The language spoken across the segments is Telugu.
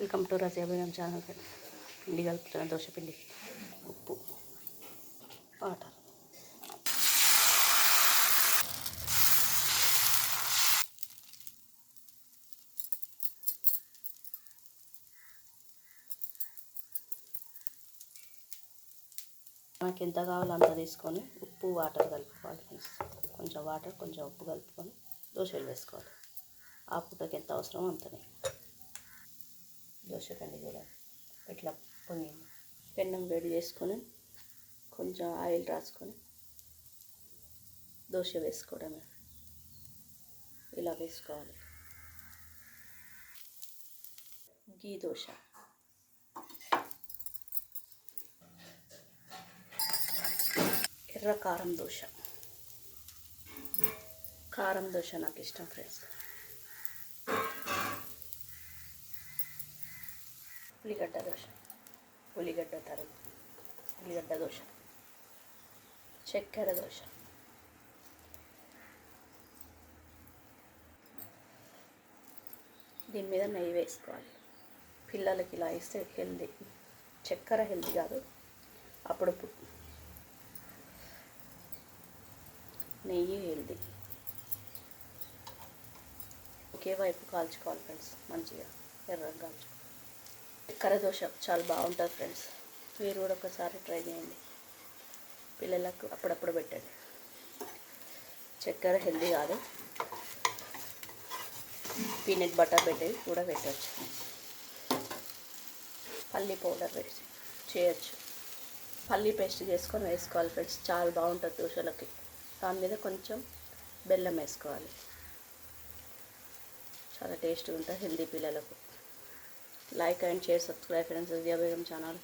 వెల్కమ్ టు రజియా ఛానల్ పిండి కలుపుతున్న దోశ పిండి. ఉప్పు. వాటర్. మనకి ఎంత కావాలో అంత తీసుకొని ఉప్పు వాటర్ కలుపుకోవాలి కొంచెం వాటర్ కొంచెం ఉప్పు కలుపుకొని దోశలు వేసుకోవాలి. ఆ పూటకి ఎంత అవసరమో అంతనే. దోశ కూడా ఇట్లా పొంగింది. పెన్నం వేడి చేసుకొని కొంచెం ఆయిల్ రాసుకొని దోశ వేసుకోవడమే. ఇలా వేసుకోవాలి. గీ దోశ. ఎర్ర కారం దోశ. కారం దోశ నాకు ఇష్టం ఫ్రెండ్స్. ఉల్లిగడ్డ దోశ. ఉల్లిగడ్డ తరుగు. ఉల్లిగడ్డ దోశ. చక్కెర దోశ. దీని మీద నెయ్యి వేసుకోవాలి. పిల్లలకి ఇలా ఇస్తే హెల్దీ. చక్కెర హెల్దీ కాదు. అప్పుడప్పుడు నెయ్యి హెల్దీ. ఒకే వైపు కాల్చుకోవాలి ఫ్రెండ్స్. మంచిగా ఎర్రగా కాల్చుకోవాలి చక్కెర దోశ చాలా బాగుంటుంది ఫ్రెండ్స్. మీరు కూడా ఒకసారి ట్రై చేయండి. పిల్లలకు అప్పుడప్పుడు పెట్టండి. చక్కెర హెల్దీ కాదు. పీనట్ బటర్ పెట్టేది కూడా పెట్టచ్చు. పల్లి పౌడర్ వేసి చేయొచ్చు. పల్లి పేస్ట్ చేసుకొని వేసుకోవాలి ఫ్రెండ్స్. చాలా బాగుంటుంది దోశలకి. దాని మీద కొంచెం బెల్లం వేసుకోవాలి. చాలా టేస్ట్గా ఉంటుంది హెల్దీ పిల్లలకు. Like and share subscribe friends Vidya Begum channel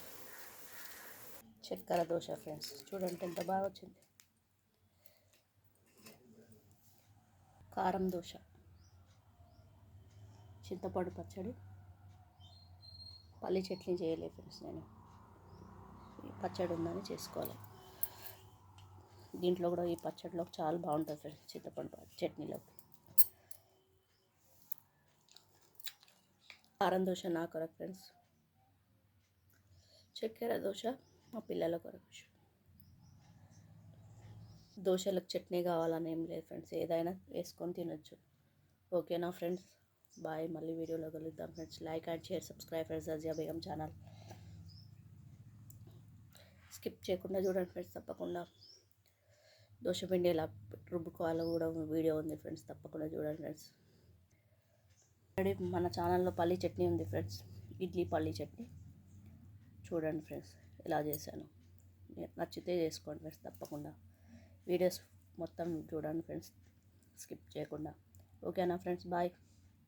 చక్కెర దోశ ఫ్రెండ్స్ చూడండి ఎంత బాగా వచ్చింది? కారం దోశ. చింతపండు పచ్చడి. పల్లి చట్నీ చేయలేదు ఫ్రెండ్స్ నేను. పచ్చడి ఉందని చేసుకోవాలి. దీంట్లో కూడా ఈ పచ్చడిలోకి చాలా బాగుంటుంది ఫ్రెండ్స్ చింతపండు చట్నీలోకి. కారం దోశ నా కొరకు ఫ్రెండ్స్. చక్కెర దోశ మా పిల్లల కొరకు. దోశలకు చట్నీ కావాలని ఏం లేదు ఫ్రెండ్స్. ఏదైనా వేసుకొని తినొచ్చు. ఓకేనా ఫ్రెండ్స్. బాయ్. మళ్ళీ వీడియోలో కలుద్దాం friends. Like and share subscribe friends. Aziya Begum channel. Skip చేయకుండా చూడండి ఫ్రెండ్స్ తప్పకుండా. దోశ పిండి ఎలా రుబ్బుకోవాలో కూడా వీడియో ఉంది ఫ్రెండ్స్ తప్పకుండా చూడండి ఫ్రెండ్స్. ఆల్రెడీ మన ఛానల్లో పల్లీ చట్నీ ఉంది ఫ్రెండ్స్. ఇడ్లీ పల్లీ చట్నీ. చూడండి ఫ్రెండ్స్ ఎలా చేశాను. నచ్చితే చేసుకోండి ఫ్రెండ్స్ తప్పకుండా. వీడియోస్ మొత్తం చూడండి ఫ్రెండ్స్ స్కిప్ చేయకుండా. ఓకేనా ఫ్రెండ్స్ బాయ్.